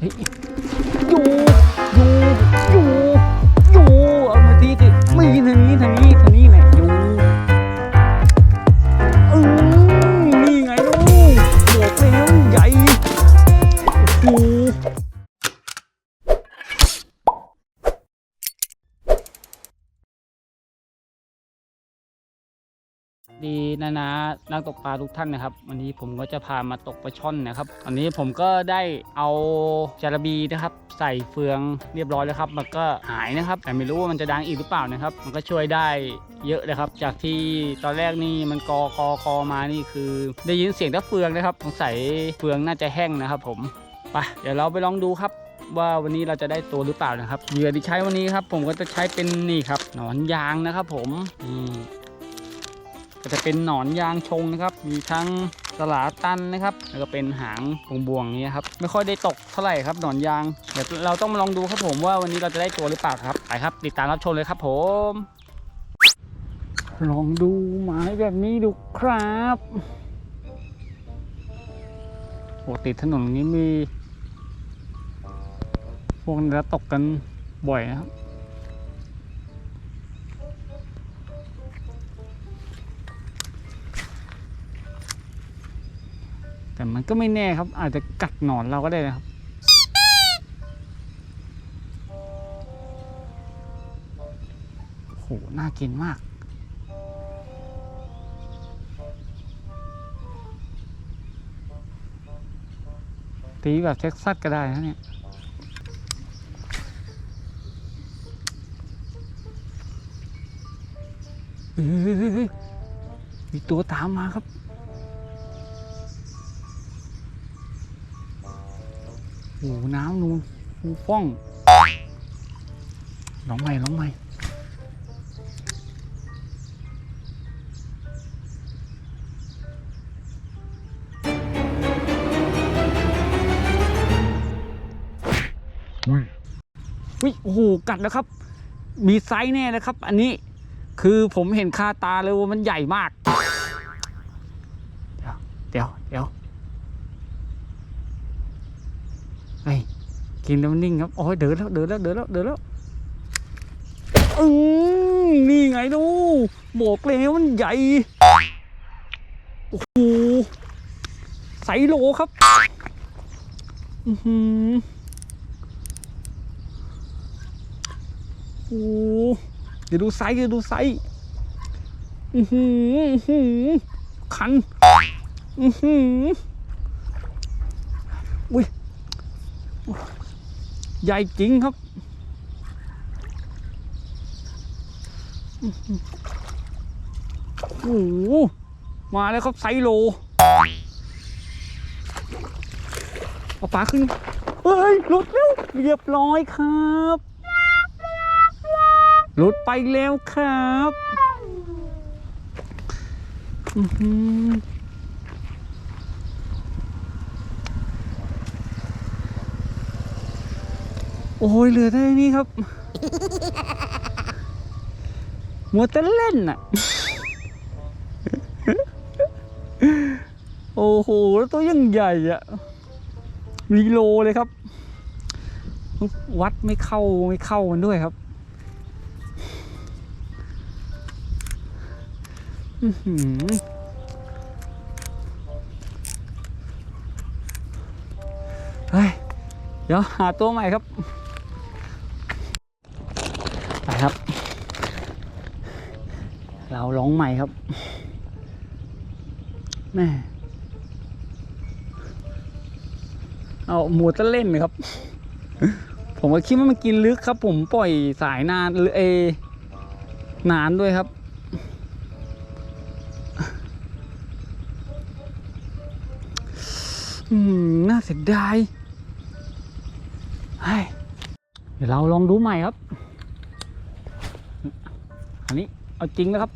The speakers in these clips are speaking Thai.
เฮ้ยอยู่ ดีนะนะนักตกปลาทุกท่านนะครับ วันนี้ผมก็จะพามาตกปลาช่อนนะครับวันนี้ผมก็ได้เอาจาระบีนะครับ ใส่เฟืองเรียบร้อยแล้วครับ มันก็หายนะครับ แต่ไม่รู้ว่ามันจะดังอีกหรือเปล่านะครับ มันก็ช่วยได้เยอะเลยครับ จากที่ตอนแรกนี่มันกอกอกอมานี่คือ ได้ยินเสียงต่เฟืองนะครับสงสัยเฟืองน่าจะแห้งนะครับ ผมไปเดี๋ยวเราไปลองดูครับว่าวันนี้เราจะได้ตัวหรือเปล่านะครับเหยื่อที่ใช้วันนี้ครับ ผมก็จะใช้เป็นนี่ครับหนอนยางนะครับ ผมนี่ ก็จะเป็นหนอนยางชงนะครับ มีทั้งสลาตันนะครับ แล้วก็เป็นหางบวงๆนี้ครับ ไม่ค่อยได้ตกเท่าไหร่ครับหนอนยาง เดี๋ยวเราต้องมาลองดูครับผมว่าวันนี้เราจะได้ตัวหรือเปล่าครับ ไปครับ ติดตามรับชมเลยครับผม ลองดูไม้แบบนี้ดูครับปกติดถนนนี้มี พวกนี้ตกกันบ่อยนะครับ มันก็ไม่แน่ครับ อาจจะกัดหนอนเราก็ได้นะครับ โห น่ากินมาก ตีแบบเท็กซัสก็ได้นะเนี่ยเฮ้ยเฮ้ยเฮ้ยเฮ้ยมีตัวตามมาครับ โอ้โหน้ำนูนฟูฟ่องร้องใหม่ร้องใหม่วิโอ้โหกัดแล้วครับ มีไซส์แน่นะครับ อันนี้คือผมเห็นคาตาเลยว่ามันใหญ่มาก เดี๋ยวเดี๋ยวเดี๋ยว ไอ้ กินแล้วมันนิ่งครับ โอ้ยเดินแล้วเดินแล้วเดินแล้วเดินแล้วอืมนี่ไงดูบอกแล้วมันใหญ่ โอ้โหใสโลครับ อือหือโอ้โหเดี๋ยวดูไซส์เดี๋ยวดูไซส์อือหืออือหือคัน อือหืออุ้ย ใหญ่จริงครับ โอ้โหมาแล้วครับไซโล เอาปลาขึ้น เฮ้ย หลุดแล้ว เรียบร้อยครับ หลุดไปแล้วครับ อือหือ โอ้ยเหลือได้นี่ครับมัวแต่เล่นน่ะ โอ้โหแล้วตัวยังใหญ่อะมีโลเลยครับ วัดไม่เข้าไม่เข้ามันด้วยครับเฮ้ย เดี๋ยวหาตัวใหม่ครับ ไปครับ เราลองใหม่ครับแม่เอาหมูตะเล่นครับ ผมก็คิดว่ามันกินลึกครับ ผมปล่อยสายนานหรือเอนานด้วยครับ อืม น่าเสียดายเฮ้ยเดี๋ยวเราลองดูใหม่ครับ อันนี้เอาจริงแล้วครับ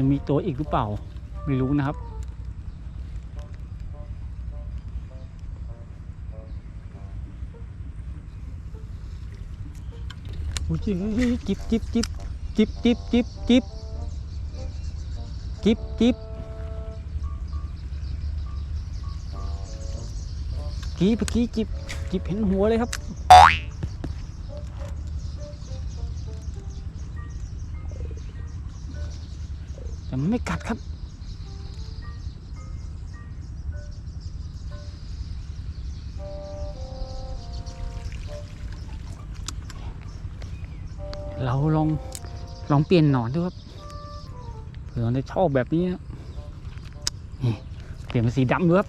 จะมีตัวอีกหรือเปล่า ไม่รู้นะครับ จิบจิบจิบจิบจิบจิบจิบจิบจิบกี้เมื่อกี้จิบจิบเห็นหัวเลยครับ แต่มันไม่กัดครับเราลองลองเปลี่ยนหนอนดูครับเผื่อมันจะชอบแบบนี้นะนี่เปลี่ยนเป็นสีดำดูครับ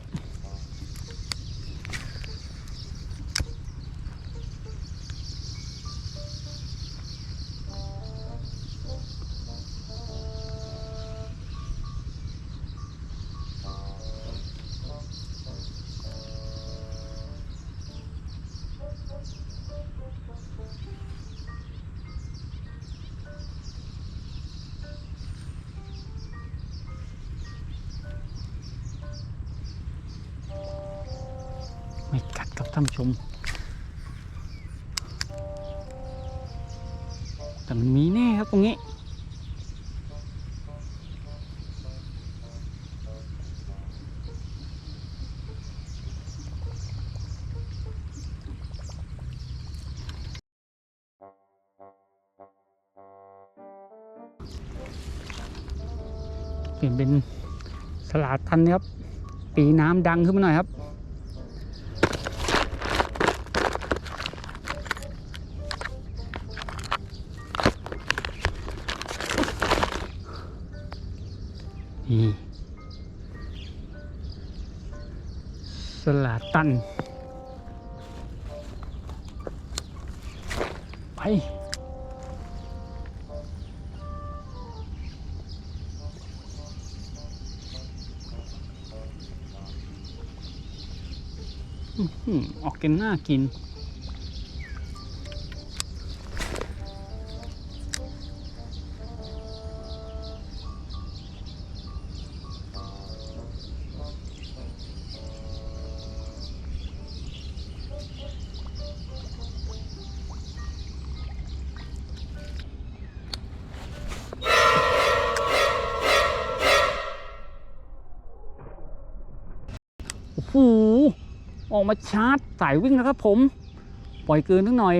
านผู้ชม แต่มันมีแน่ครับตรงนี้ เปลี่ยนเป็นสลัดทันนะครับ ปีน้ำดังขึ้นมาหน่อยครับ สลาตัน ไปอื้อหือออกกันน่ากิน ออกมาชาร์จสายวิ่งแล้วครับผม ปล่อยเกินนิดหน่อย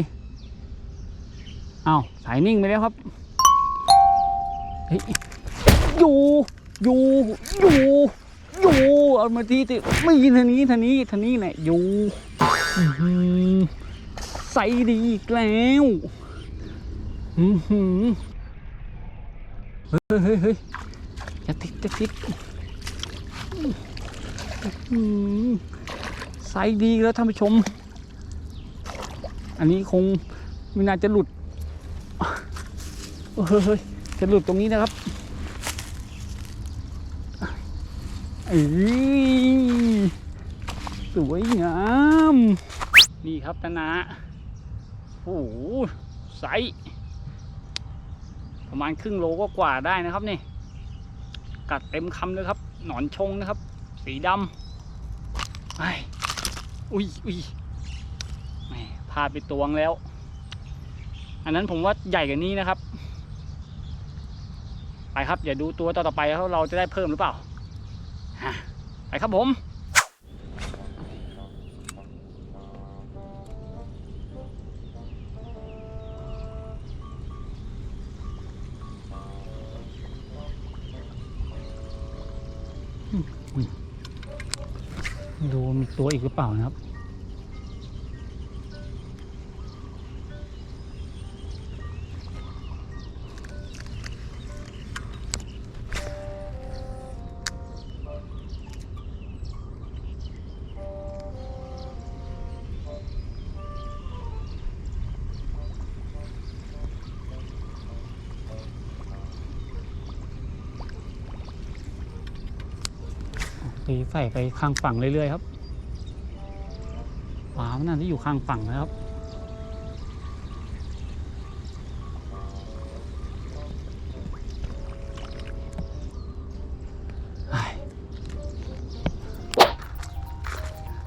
เอาสายนิ่งไปแล้วครับอยู่อยู่อยู่อยู่เอามาทีติไม่ยินทานี้ทานี้ทานี้แหละอยู่ใส่ดีอีกแล้วอือหือเฮ้ยเฮ้ยเฮ้ยจะติดจะติด ไซส์ดีแล้วท่านผู้ชม อันนี้คงไม่น่าจะหลุดเฮ้ยจะหลุดตรงนี้นะครับอสวยงาม นี่ครับตนาโอ้โหไซส์ประมาณครึ่งโลก็กว่าได้นะครับนี่ กัดเต็มคำเลยครับ หนอนชงนะครับ สีดำไอ้ อุ้ยอุ้ยแหมพลาดไปตวงแล้ว อันนั้นผมว่าใหญ่กว่านี้นะครับ ไปครับอย่าดูตัวต่อไปแล้วเราจะได้เพิ่มหรือเปล่าไปครับผม ตัวอีกหรือเปล่านะครับ ตีใส่ไปข้างฝั่งเรื่อยๆครับปลามั นั่นที่อยู่ข้างฝั่งนะครับ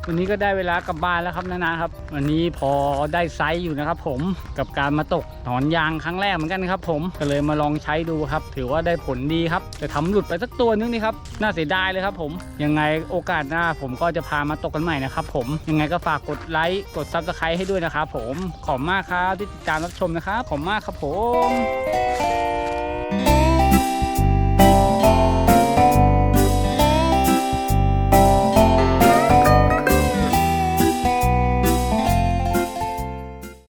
วันนี้ก็ได้เวลากลับบ้านแล้วครับนานาครับ วันนี้พอได้ไซส์อยู่นะครับ ผมกับการมาตกหนอนยางครั้งแรกเหมือนกันครับ ผมก็เลยมาลองใช้ดูครับ ถือว่าได้ผลดีครับแต่ทำหลุดไปสักตัวนึงนี่ครับน่าเสียดายเลยครับ ผมยังไงโอกาสหน้า ผมก็จะพามาตกกันใหม่นะครับ ผมยังไงก็ฝากกดไลค์กดซับสไครต์ให้ด้วยนะครับผมขอบมากครับที่ติดตามรับชมนะครับขอบมากครับผม